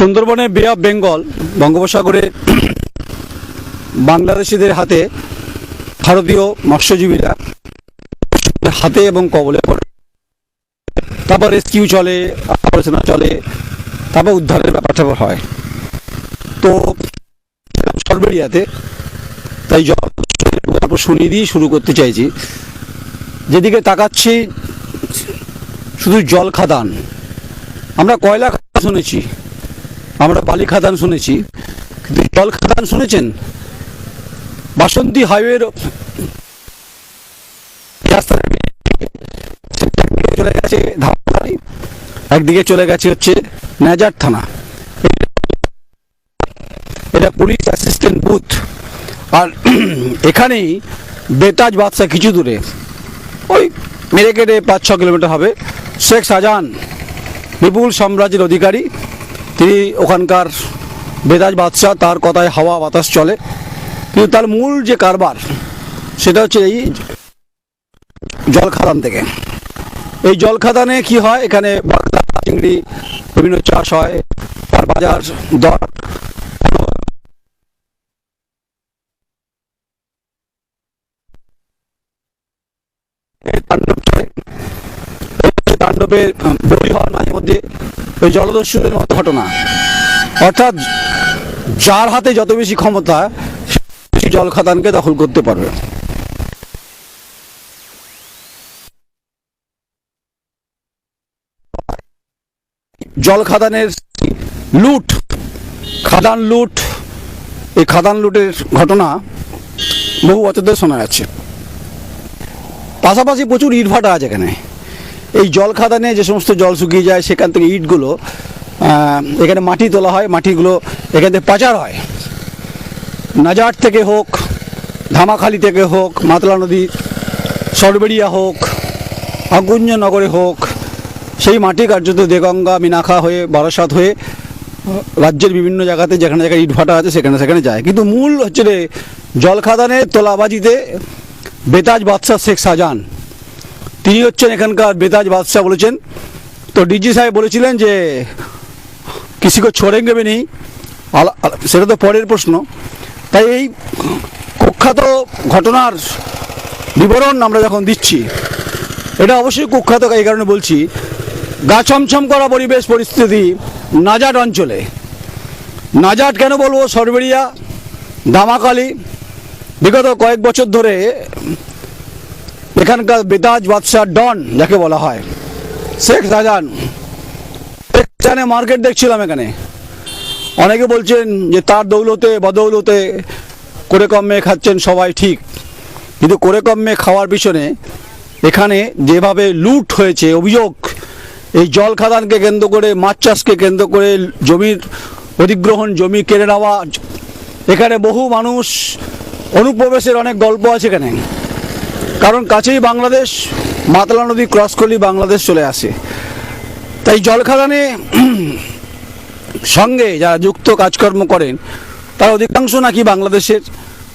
সুন্দরবনে বে অফ বেঙ্গল বঙ্গোপসাগরে বাংলাদেশিদের হাতে ভারতীয় মৎস্যজীবীরা হাতে এবং কবলে পড়ে। তারপর রেস্কিউ চলে আলোচনা চলে, তারপর উদ্ধারের ব্যাপারটা হয়। তো সরবেরিয়াতে তাই গল্প শুনিয়ে দিয়ে শুরু করতে চাইছি। যেদিকে তাকাচ্ছি, শুধু জল খাদান। আমরা কয়লা খাদান শুনেছি। আমরা বালি খাদান শুনেছি। কিন্তু জল খাদান শুনেছেন? বাসন্তী হাইওয়ের চলে গেছে একদিকে চলে গেছে হচ্ছে নেজার থানা। এটা পুলিশ অ্যাসিস্ট্যান্ট বুথ আর এখানেই বেতাজ বাদশা কিছু দূরে, ওই মেরে কেটে পাঁচ ছ কিলোমিটার হবে। শেখ শাহজাহান বিপুল সাম্রাজ্যের অধিকারী। তিনি ওখানকার বেদাজ বাদশাহ, তার কথায় হাওয়া বাতাস চলে। কিন্তু তার মূল যে কারবার, সেটা হচ্ছে এই জল খাদান থেকে। এই জল খাদানে কি হয়? এখানে চিংড়ি, বিভিন্ন চাষ হয়, তার বাজার, দর। তাণ্ডব। তাণ্ডবে বলি মধ্যে ওই জলদস্যুদের মতো ঘটনা। অর্থাৎ যার হাতে যত বেশি ক্ষমতা জল খাদানকে দখল করতে পারবে। জল খাদানের লুট, খাদান লুট, এই খাদান লুটের ঘটনা বহু বছর ধরে শোনা যাচ্ছে। পাশাপাশি প্রচুর ইট ভাটা আছে এখানে। এই জল খাদানে যে সমস্ত জল শুকিয়ে যায়, সেখান থেকে ইটগুলো এখানে মাটি তোলা হয়, মাটিগুলো এখান থেকে পাচার হয়। নাজার থেকে হোক, ধামাখালি থেকে হোক, মাতলা নদী সরবেরিয়া হোক আগুঞ্জনগরে হোক, সেই মাটি কার্যত দেগঙ্গা, মিনাখা হয়ে, বারাসাত হয়ে, রাজ্যের বিভিন্ন জায়গাতে যেখানে জায়গায় ইট ভাটা আছে, সেখানে সেখানে যায়। কিন্তু মূল হচ্ছে রে জল খাদানে তোলাবাজিতে বেতাজ বাদশাহ শেখ শাহজাহান। তিনি হচ্ছেন এখানকার বেতাজ বাদশাহ বলেছেন। তো ডিজি সাহেব বলেছিলেন যে কৃষিকে গেবে নেই সেটা তো পরের প্রশ্ন। তাই এই কুখ্যাত ঘটনার বিবরণ আমরা যখন দিচ্ছি, এটা অবশ্যই কুখ্যাত এই কারণে বলছি, গা ছমছম করা পরিবেশ পরিস্থিতি নাজাট অঞ্চলে। নাজাট কেন বলব? সরবেরিয়া দামাকালি, বিগত কয়েক বছর ধরে এখানকার বেতাজ বাদশাহ ডন, যাকে বলা হয়। শেখ শাহজাহান শাহজাহানের মার্কেট দেখছিলাম এখানে। অনেকে বলছেন যে তার দৌলতে, বদৌলতে করে কমে খাচ্ছেন সবাই ঠিক। কিন্তু করে কমে খাওয়ার পিছনে এখানে যেভাবে লুট হয়েছে, অভিযোগ, এই জল খাদানকে কেন্দ্র করে, মাছ চাষকে কেন্দ্র করে, জমির অধিগ্রহণ, জমি কেড়ে নেওয়া, এখানে বহু মানুষ অনুপ্রবেশের অনেক গল্প আছে এখানে। কারণ কাছেই বাংলাদেশ, মাতলা নদী ক্রস করলেই বাংলাদেশ চলে আসে। তাই জল খাদানে সঙ্গে যারা যুক্ত কাজকর্ম করেন, তারা অধিকাংশ নাকি বাংলাদেশের,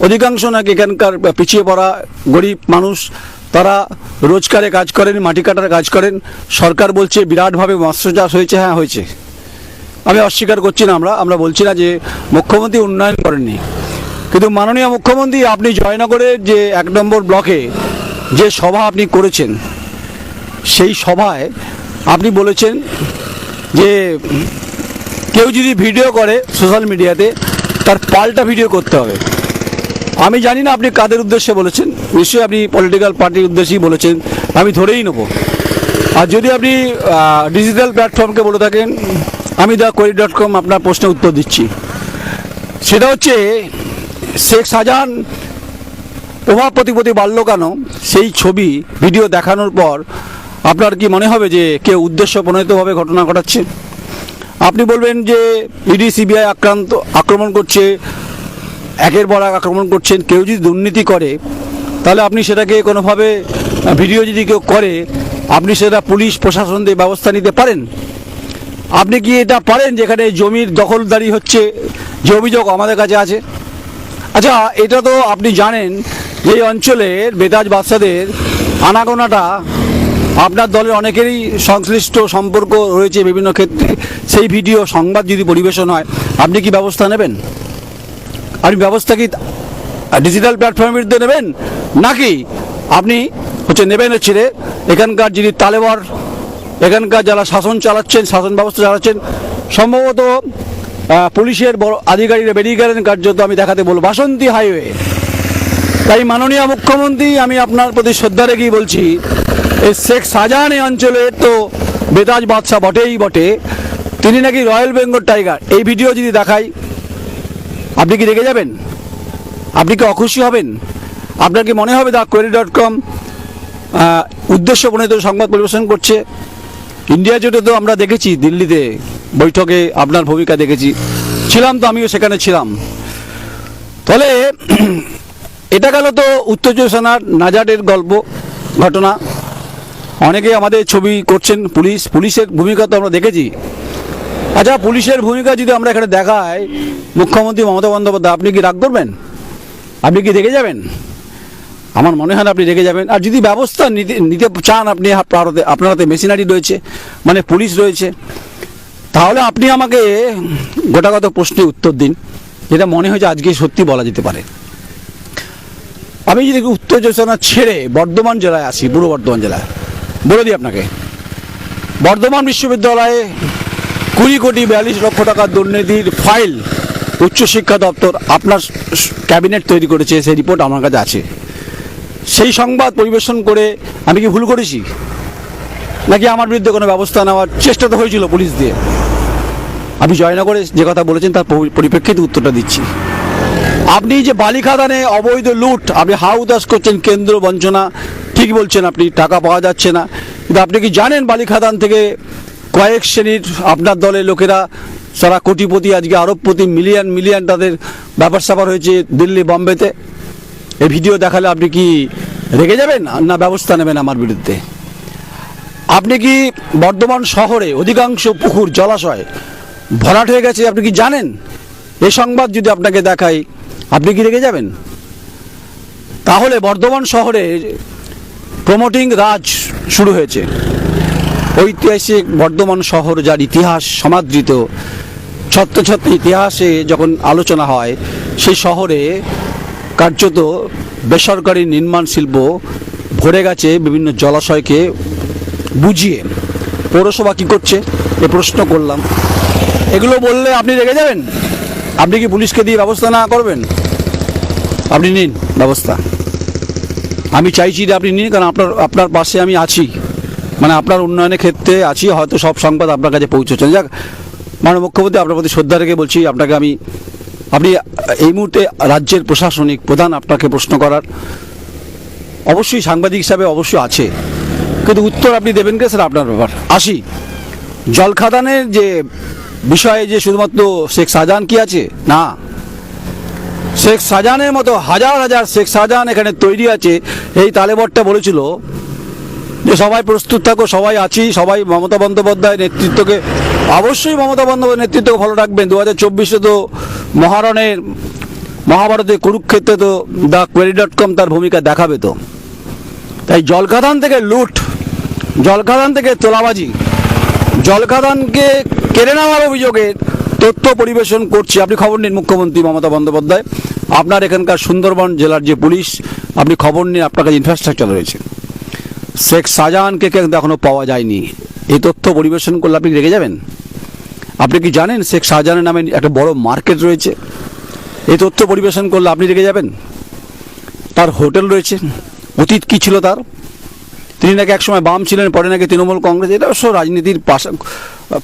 অধিকাংশ নাকি এখানকার পিছিয়ে পড়া গরিব মানুষ, তারা রোজগারে কাজ করেন, মাটি কাটার কাজ করেন। সরকার বলছে বিরাটভাবে মৎস্য চাষ হয়েছে হ্যাঁ হয়েছে। আমি অস্বীকার করছি না আমরা আমরা বলছি না যে মুখ্যমন্ত্রী উন্নয়ন করেননি। কিন্তু মাননীয় মুখ্যমন্ত্রী, আপনি জয়নগরের যে এক নম্বর ব্লকে যে সভা আপনি করেছেন, সেই সভায় আপনি বলেছেন যে কেউ যদি ভিডিও করে সোশ্যাল মিডিয়াতে, তার পাল্টা ভিডিও করতে হবে। আমি জানি না আপনি কাদের উদ্দেশ্যে বলেছেন, নিশ্চয়ই আপনি পলিটিক্যাল পার্টির উদ্দেশ্যেই বলেছেন, আমি ধরেই নেব। আর যদি আপনি ডিজিটাল প্ল্যাটফর্মকে বলে থাকেন, আমি দ্য কোয়েরি ডট কম আপনার প্রশ্নের উত্তর দিচ্ছি। সেটা হচ্ছে শেখ শাহজাহান প্রভাব প্রতিপতি কেন? সেই ছবি, ভিডিও দেখানোর পর আপনার কি মনে হবে যে কেউ উদ্দেশ্য প্রণোদিতভাবে ঘটনা ঘটাচ্ছে? আপনি বলবেন যে ইডি সিবিআই আক্রান্ত, আক্রমণ করছে, একের পর এক আক্রমণ করছেন, কেউ যদি দুর্নীতি করে, তাহলে আপনি সেটাকে কোনোভাবে, ভিডিও যদি কেউ করে, আপনি সেটা পুলিশ, প্রশাসন দিয়ে ব্যবস্থা নিতে পারেন? আপনি কি এটা পারেন যেখানে জমির দখলদারি হচ্ছে, যে অভিযোগ আমাদের কাছে আছে? আচ্ছা এটা তো আপনি জানেন যে অঞ্চলের বেতাজ বাচ্চাদের আনাগোনাটা আপনার দলের অনেকেরই সংশ্লিষ্ট সম্পর্ক রয়েছে বিভিন্ন ক্ষেত্রে। সেই ভিডিও সংবাদ যদি পরিবেশন হয়, আপনি কি ব্যবস্থা নেবেন? আপনি ব্যবস্থা কি ডিজিটাল প্ল্যাটফর্মের বিরুদ্ধে নেবেন? নাকি আপনি হচ্ছে নেবেন হচ্ছে এখানকার যিনি তালেবর এখানকার যারা শাসন চালাচ্ছেন, শাসন ব্যবস্থা চালাচ্ছেন, সম্ভবত পুলিশের বড় আধিকারিকরা বেরিয়ে গেলেন, কার্যত আমি দেখাতে বলব। বাসন্তী হাইওয়ে। তাই মাননীয় মুখ্যমন্ত্রী, আমি আপনার প্রতি শ্রদ্ধা রেখেই বলছি, এই শেখ শাহজাহান এই অঞ্চলের তো বেতাজ বাদশাহ বটেই বটে। তিনি নাকি রয়্যাল বেঙ্গল টাইগার। এই ভিডিও যদি দেখাই, আপনি কি রেগে যাবেন? আপনি কি অখুশি হবেন? আপনার কি মনে হবে দা কোয়েরি ডট কম উদ্দেশ্য প্রণীত সংবাদ পরিবেশন করছে? ইন্ডিয়া জুড়ে তো আমরা দেখেছি, দিল্লিতে বৈঠকে আপনার ভূমিকা দেখেছি। ছিলাম তো, আমিও সেখানে ছিলাম। তাহলে এটা গেল তো উত্তর চব্বিশ পরগনার নাজারের গল্প, ঘটনা। অনেকে আমাদের ছবি করছেন পুলিশ, পুলিশের ভূমিকা তো আমরা দেখেছি। আচ্ছা পুলিশের ভূমিকা যদি আমরা এখানে দেখাই, মুখ্যমন্ত্রী মমতা বন্দ্যোপাধ্যায়, আপনি কি রাগ করবেন? আপনি কি দেখে যাবেন? আমার মনে হয় আপনি রেগে যাবেন। আর যদি ব্যবস্থা নিতে নিতে চান আপনি আপনার হাতে মেশিনারি রয়েছে মানে পুলিশ রয়েছে, তাহলে আপনি আমাকে গোটাগত প্রশ্নের উত্তর দিন। যেটা মনে হয় যে আজকে সত্যি বলা যেতে পারে। আমি যদি উত্তর পরগনা ছেড়ে বর্ধমান জেলায় আসি, পূর্ব বর্ধমান জেলায়, বলে দিই আপনাকে। বর্ধমান বিশ্ববিদ্যালয়ে কুড়ি কোটি বিয়াল্লিশ লক্ষ টাকার দুর্নীতির ফাইল উচ্চশিক্ষা দপ্তর আপনার ক্যাবিনেট তৈরি করেছে, সেই রিপোর্ট আমার কাছে আছে। সেই সংবাদ পরিবেশন করে আমি কি ভুল করেছি? নাকি আমার বিরুদ্ধে কোনো ব্যবস্থা নেওয়ার চেষ্টা তো হয়েছিল পুলিশ দিয়ে? আপনি জয়নগরে যে কথা বলেছেন তার পরিপ্রেক্ষিতে উত্তরটা দিচ্ছি। আপনি যে বালিখাদানে অবৈধ লুট, আপনি হাউদাস করছেন কেন্দ্র বঞ্চনা, ঠিক বলছেন আপনি, টাকা পাওয়া যাচ্ছে না। কিন্তু আপনি কি জানেন বালিখাদান থেকে কয়েক শ্রেণির আপনার দলের লোকেরা, সারা কোটিপতি আজকে আরবপতি, মিলিয়ন মিলিয়ন তাদের ব্যাপার স্যাপার হয়েছে দিল্লি, বম্বেতে? এই ভিডিও দেখালে আপনি কি রেগে যাবেন না ব্যবস্থা নেবেন আমার বিরুদ্ধে? আপনি কি বর্ধমান শহরে অধিকাংশ পুকুর জলাশয় ভরাট হয়ে গেছে আপনি কি জানেন? এ সংবাদ যদি আপনাকে দেখাই, আপনি কি রেগে যাবেন? তাহলে বর্ধমান শহরে প্রমোটিং রাজ শুরু হয়েছে। ঐতিহাসিক বর্ধমান শহর যার ইতিহাস সমাদৃত ছত্র ছত্র ইতিহাসে যখন আলোচনা হয়, সেই শহরে কার্যত বেসরকারি নির্মাণ শিল্প ভরে গেছে বিভিন্ন জলাশয়কে বুঝিয়ে। পৌরসভা কী করছে? এ প্রশ্ন করলাম। এগুলো বললে আপনি রেগে যাবেন? আপনি কি পুলিশকে দিয়ে ব্যবস্থা না করবেন? আপনি নিন ব্যবস্থা। আমি চাইছি যে আপনি নিন, কারণ আপনার আপনার পাশে আমি আছি। মানে আপনার উন্নয়নের ক্ষেত্রে আছি, হয়তো সব সংবাদ আপনার কাছে পৌঁছেছেন যাক, মাননীয় মুখ্যমন্ত্রী, আপনার প্রতি শ্রদ্ধা রেখে বলছি, আপনাকে আমি আপনি, এই মুহূর্তে রাজ্যের প্রশাসনিক প্রধান আপনাকে প্রশ্ন করার। অবশ্যই সাংবাদিক হিসাবে অবশ্যই আছে। কিন্তু উত্তর আপনি দেবেন কে স্যার আপনার ব্যাপার। আসি। জলখাদানের যে বিষয়ে যে শুধুমাত্র শেখ শাহজাহান কি আছে? না। শেখ শাহজাহানের মতো হাজার হাজার শেখ শাহজাহান এখানে তৈরি আছে। এই তালেবরটা বলেছিল যে সবাই প্রস্তুত থাকো, সবাই আছি, সবাই মমতা বন্দ্যোপাধ্যায় নেতৃত্বকে অবশ্যই মমতা বন্দ্যোপাধ্যায় নেতৃত্বকে ভালো রাখবেন। দু হাজার চব্বিশে তো মহারণের মহাভারতে কুরুক্ষেত্রে তো দ্য কোয়েরি ডট কম তার ভূমিকা দেখাবে তো। তাই জলখাদান থেকে লুট, জলখাদান থেকে তোলাবাজি, জলখাদানকে কেড়ে নেওয়ার অভিযোগে তথ্য পরিবেশন করছে। আপনি খবর নিন মুখ্যমন্ত্রী মমতা বন্দ্যোপাধ্যায়। আপনার এখানকার সুন্দরবন জেলার যে পুলিশ, আপনি খবর নিন আপনার কাছে ইনফ্রাস্ট্রাকচার রয়েছে। শেখ শাহজাহানকে কিন্তু এখনও পাওয়া যায়নি। এই তথ্য পরিবেশন করলে আপনি রেগে যাবেন? আপনি কি জানেন শেখ শাহজাহানের নামে একটা বড় মার্কেট রয়েছে? এই তথ্য পরিবেশন করলে আপনি রেগে যাবেন? তার হোটেল রয়েছে। অতীত কি ছিল তার? তিনি নাকি একসময় বাম ছিলেন, পরে নাকি তৃণমূল কংগ্রেস। এটা অবশ্য রাজনীতির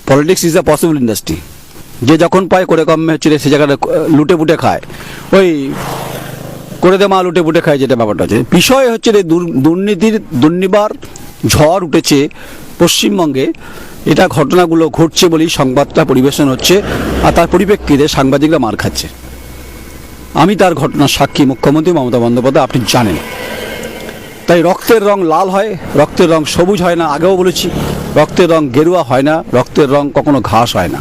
politics is the possible industry যে যখন পায়, করে কমে হচ্ছে সে জায়গাটা লুটে পুটে খায়। ওই করে দে মা, লুটে পুটে খায়, যেটা ব্যাপারটা আছে বিষয় হচ্ছে দুর্নীতির, দুর্নিবার ঝড় উঠেছে পশ্চিমবঙ্গে। এটা ঘটনাগুলো ঘটছে বলেই সংবাদটা পরিবেশন হচ্ছে আর তার পরিপ্রেক্ষিতে সাংবাদিকরা মার খাচ্ছে। আমি তার ঘটনার সাক্ষী মুখ্যমন্ত্রী মমতা বন্দ্যোপাধ্যায়, আপনি জানেন। তাই রক্তের রং লাল হয়, রক্তের রং সবুজ হয় না, আগেও বলেছি, রক্তের রং গেরুয়া হয় না, রক্তের রং কখনো ঘাস হয় না।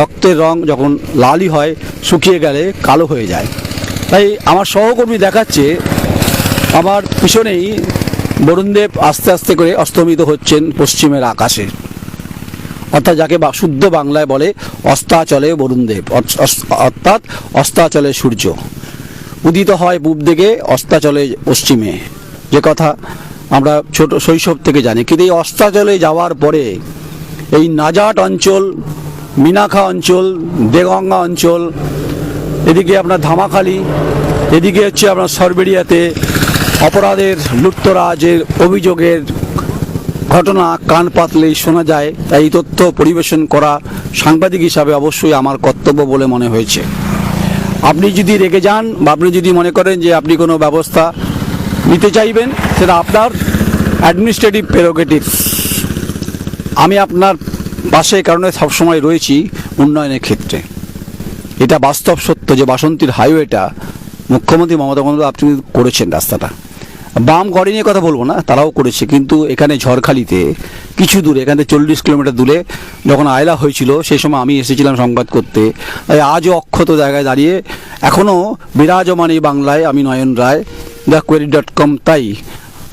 রক্তের রং যখন লালই হয়, শুকিয়ে গেলে কালো হয়ে যায়। তাই আমার সহকর্মী দেখাচ্ছে, আমার পিছনেই বরুণদেব আস্তে আস্তে করে অস্তমিত হচ্ছেন পশ্চিমের আকাশে। অর্থাৎ যাকে শুদ্ধ বাংলায় বলে অস্তাচলে বরুণদেব অর্থাৎ অস্তাচলে সূর্য। উদিত হয় পূব দিকে, অস্তাচলে পশ্চিমে। যে কথা আমরা ছোট শৈশব থেকে জানি। কিন্তু এই অস্তাচলে যাওয়ার পরে এই নাজাট অঞ্চল মিনাখা অঞ্চল, দেগঙ্গা অঞ্চল, এদিকে আপনার ধামাখালি, এদিকে হচ্ছে আপনার সরবেরিয়াতে অপরাধের লুপ্তরাজের অভিযোগের ঘটনা কান পাতলেই শোনা যায়, তাই তথ্য পরিবেশন করা সাংবাদিক হিসাবে অবশ্যই আমার কর্তব্য বলে মনে হয়েছে। আপনি যদি রেগে যান বা আপনি যদি মনে করেন যে আপনি কোনো ব্যবস্থা নিতে চাইবেন, সেটা আপনার অ্যাডমিনিস্ট্রেটিভ প্রেরোগেটিভ আমি আপনার পাশে কারণে সবসময় রয়েছি উন্নয়নের ক্ষেত্রে। এটা বাস্তব সত্য যে বাসন্তীর হাইওয়েটা মুখ্যমন্ত্রী মমতা বন্দ্যোপাধ্যায় আপনি করেছেন রাস্তাটা। বাম গড়ে নিয়ে কথা বলব না, তারাও করেছে, কিন্তু এখানে ঝড়খালিতে, কিছু দূরে, এখান থেকে চল্লিশ কিলোমিটার দূরে যখন আয়লা হয়েছিল, সেই সময় আমি এসেছিলাম সংবাদ করতে। তাই আজও অক্ষত জায়গায় দাঁড়িয়ে এখনও বিরাজমান এই বাংলায় আমি Nayan Ray, the query dot com তাই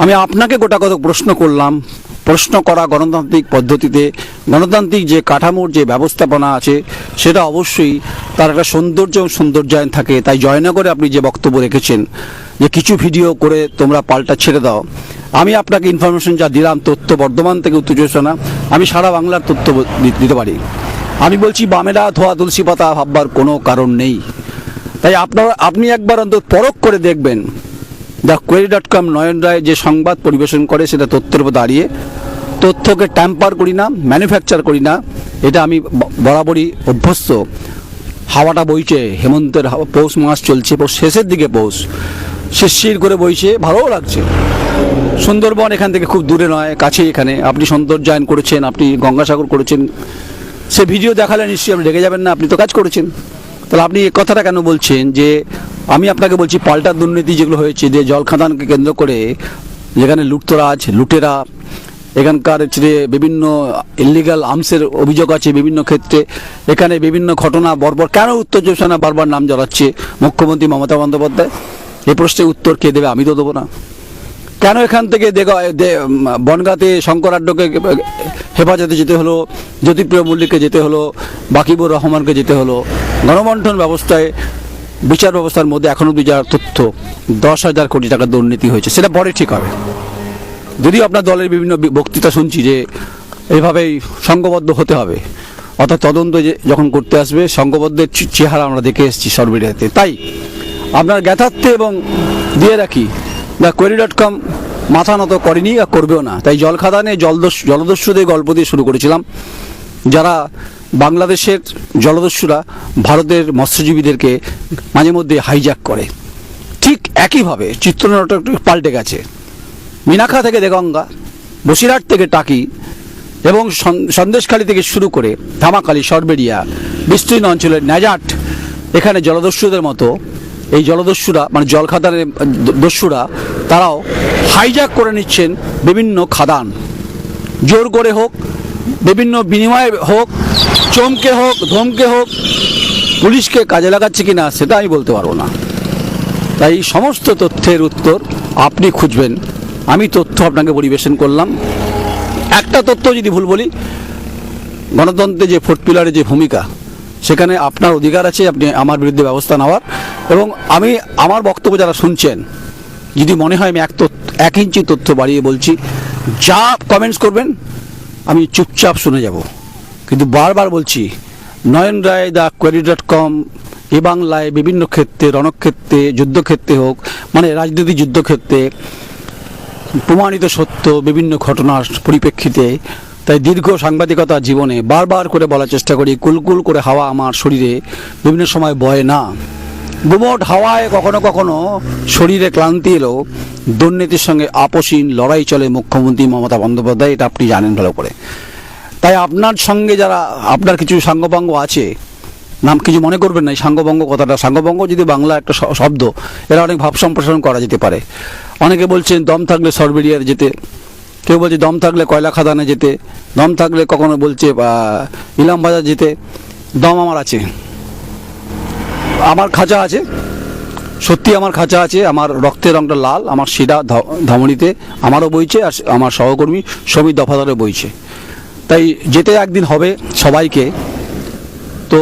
আমি আপনাকে গোটা কত প্রশ্ন করলাম প্রশ্ন করা গণতান্ত্রিক পদ্ধতিতে, গণতান্ত্রিক যে কাঠামোর যে ব্যবস্থাপনা আছে, সেটা অবশ্যই তার একটা সৌন্দর্য সৌন্দর্যায়ন থাকে। তাই জয়নগরে আপনি যে বক্তব্য রেখেছেন, যে কিছু ভিডিও করে তোমরা পাল্টা ছেড়ে দাও। আমি আপনাকে ইনফরমেশন যা দিলাম, তথ্য বর্ধমান থেকে উত্তর চব্বিশ আমি সারা বাংলার তথ্য দিতে পারি। আমি বলছি, বামেরা ধোয়া তুলসী পাতা ভাববার কোনো কারণ নেই। তাই আপনার আপনি একবার অন্তত পরখ করে দেখবেন। The query dot com Nayan Ray যে সংবাদ পরিবেশন করে সেটা তথ্যের উপর দাঁড়িয়ে, তথ্যকে ট্যাম্পার করি না ম্যানুফ্যাকচার করি না, এটা আমি বরাবরই অভ্যস্ত। হাওয়াটা বইছে, হেমন্তের পৌষ মাস চলছে, পৌষ শেষের দিকে পৌষ। শিরশির করে বইছে, ভালোও লাগছে। সুন্দরবন এখান থেকে খুব দূরে নয়, কাছেই এখানে। আপনি সৌন্দর্যায়ন করেছেন, আপনি গঙ্গাসাগর করেছেন। সে ভিডিও দেখালে নিশ্চয়ই আপনি রেগে যাবেন না, আপনি তো কাজ করেছেন। তাহলে আপনি এ কথাটা কেন বলছেন যে আমি আপনাকে বলছি, পাল্টা দুর্নীতি যেগুলো হয়েছে, যে জল খাদানকে কেন্দ্র করে যেখানে লুটতরাজ, লুটেরা, এখানকার হচ্ছে বিভিন্ন ইলিগাল আর্মসের অভিযোগ আছে বিভিন্ন ক্ষেত্রে, এখানে বিভিন্ন ঘটনা বর্বর, কেন উত্তর চব্বিশ বারবার নাম জ্বালাচ্ছে মুখ্যমন্ত্রী মমতা বন্দ্যোপাধ্যায় এই প্রশ্নের উত্তর কে দেবে? আমি তো দেবো না। কেন এখান থেকে বনগাঁতে শঙ্কর হেফাজতে যেতে হলো, জ্যোতিপ্রিয় মল্লিককে যেতে হলো, বাকিবুর রহমানকে যেতে হলো? গণবন্টন ব্যবস্থায় বিচার ব্যবস্থার মধ্যে এখনও অব্দি যা তথ্য, দশ হাজার কোটি টাকা দুর্নীতি হয়েছে, সেটা পরে ঠিক হবে। যদিও আপনার দলের বিভিন্ন বক্তৃতা শুনছি যে এইভাবেই সংঘবদ্ধ হতে হবে, অর্থাৎ তদন্ত যখন করতে আসবে সংঘবদ্ধের চেহারা আমরা দেখে এসেছি সর্বেরিয়াতে তাই আপনার জ্ঞাতার্থে এবং দিয়ে রাখি দ্য কোয়েরি ডট কম মাথা নত করেনি আর করবেও না। তাই জল খাদানে জলদস্যু জলদস্যুদের গল্প দিয়ে শুরু করেছিলাম। যারা বাংলাদেশের জলদস্যুরা ভারতের মৎস্যজীবীদেরকে মাঝে মধ্যে হাইজ্যাক করে। ঠিক একইভাবে চিত্রনাটক একটু পাল্টে গেছে। মিনাখা থেকে দেগঙ্গা বসিরহাট থেকে টাকি এবং সন- সন্দেশখালী থেকে শুরু করে ধামাখালি সরবেরিয়া বিস্তীর্ণ অঞ্চলের ন্যাজাট এখানে জলদস্যুদের মতো এই জলদস্যুরা মানে জল খাদানের দস্যুরা তারাও হাইজ্যাক করে নিচ্ছেন বিভিন্ন খাদান। জোর করে হোক বিভিন্ন বিনিময়ে হোক, চমকে হোক, ধমকে হোক, পুলিশকে কাজে লাগাচ্ছে কিনা সেটা আমি বলতে পারব না। তাই সমস্ত তথ্যের উত্তর আপনি খুঁজবেন। আমি তথ্য আপনাকে পরিবেশন করলাম। একটা তথ্য যদি ভুল বলি, গণতন্ত্রে যে ফোর্থ পিলারের যে ভূমিকা, সেখানে আপনার অধিকার আছে, আপনি আমার বিরুদ্ধে ব্যবস্থা নেওয়ার। এবং আমি আমার বক্তব্য যারা শুনছেন, যদি মনে হয় আমি এক তথ্য, এক ইঞ্চি তথ্য বাড়িয়ে বলছি, যা কমেন্টস করবেন আমি চুপচাপ শুনে যাব। কিন্তু বারবার বলছি Nayan Ray the query dot com এ বাংলায় বিভিন্ন ক্ষেত্রে, রণক্ষেত্রে, যুদ্ধক্ষেত্রে হোক মানে রাজনীতি যুদ্ধক্ষেত্রে প্রমাণিত সত্য, বিভিন্ন ঘটনার পরিপ্রেক্ষিতে, তাই দীর্ঘ সাংবাদিকতা জীবনে বারবার করে বলার চেষ্টা করি, কুলকুল করে হাওয়া আমার শরীরে বিভিন্ন সময় বয় না। গুমোট হাওয়ায় কখনো কখনো শরীরে ক্লান্তি এলেও দুর্নীতির সঙ্গে আপোষহীন লড়াই চলে মুখ্যমন্ত্রী মমতা বন্দ্যোপাধ্যায়, এটা আপনি জানেন ভালো করে। তাই আপনার সঙ্গে যারা, আপনার কিছু সাঙ্গপাঙ্গ আছে, নাম কিছু মনে করবেন না সাঙ্গভঙ্গ কথাটা সাঙ্গভঙ্গ যদি বাংলা একটা শব্দ, এরা অনেক ভাব সম্প্রসারণ করা যেতে পারে। অনেকে বলছেন, দম থাকলে সরবেরিয়ার যেতে, কেউ বলছে, দম থাকলে কয়লা খাদানে যেতে, দম থাকলে কখনো বলছে ইলাম বাজার যেতে, দম আমার আছে। আমার খাঁচা আছে সত্যি আমার খাঁচা আছে আমার রক্তের রংটা লাল আমার শিরা ধ- ধমনীতে আমারও বইছে আর আমার সহকর্মী সমীর দফাদারও বইছে তাই যেতে একদিন হবে সবাইকে तो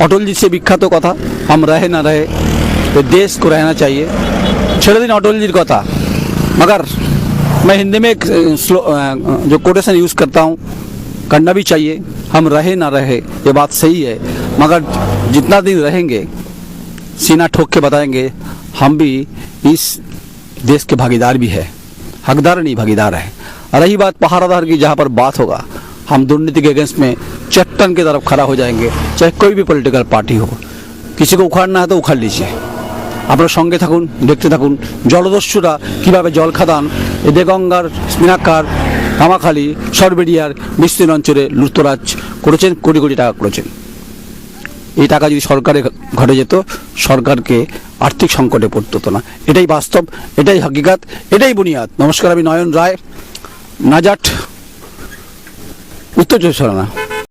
अटल जी से विख्यात कथा हम रहे ना रहे तो देश को रहना चाहिए छेड़े दिन अटल जी की कथा मगर मैं हिंदी में एक अ, स्लो- अ, जो कोटेशन यूज़ करता हूँ करना भी चाहिए हम रहे ना रहे ये बात सही है मगर जितना दिन रहेंगे सीना ठोक के बताएंगे हम भी इस देश के भागीदार भी है हकदार नहीं भागीदार है और रही बात पहाड़ादार की जहाँ पर बात होगा हम दुर्नीति के अगेंस्ट में चट्टन की तरफ खड़ा हो जाएंगे चाहे कोई भी पॉलिटिकल पार्टी हो किसी को उखाड़ना है तो उखाड़ लीजिए আপনারা সঙ্গে থাকুন দেখতে থাকুন জলদস্যুরা কিভাবে জল খাদান এ দেগঙ্গার স্মিনাকার হামাখালি সরবেরিয়ার বিস্তীর্ণ অঞ্চলে লুটতরাজ করেছেন কোটি কোটি টাকা করেছেন এই টাকা যদি সরকারের ঘটে যেত, সরকারকে আর্থিক সংকটে পড়তে না। এটাই বাস্তব, এটাই হকিকাত, এটাই বুনিয়াদ। নমস্কার, আমি নয়ন রায়, নাজাট, উত্তর চব্বিশ পরগনা।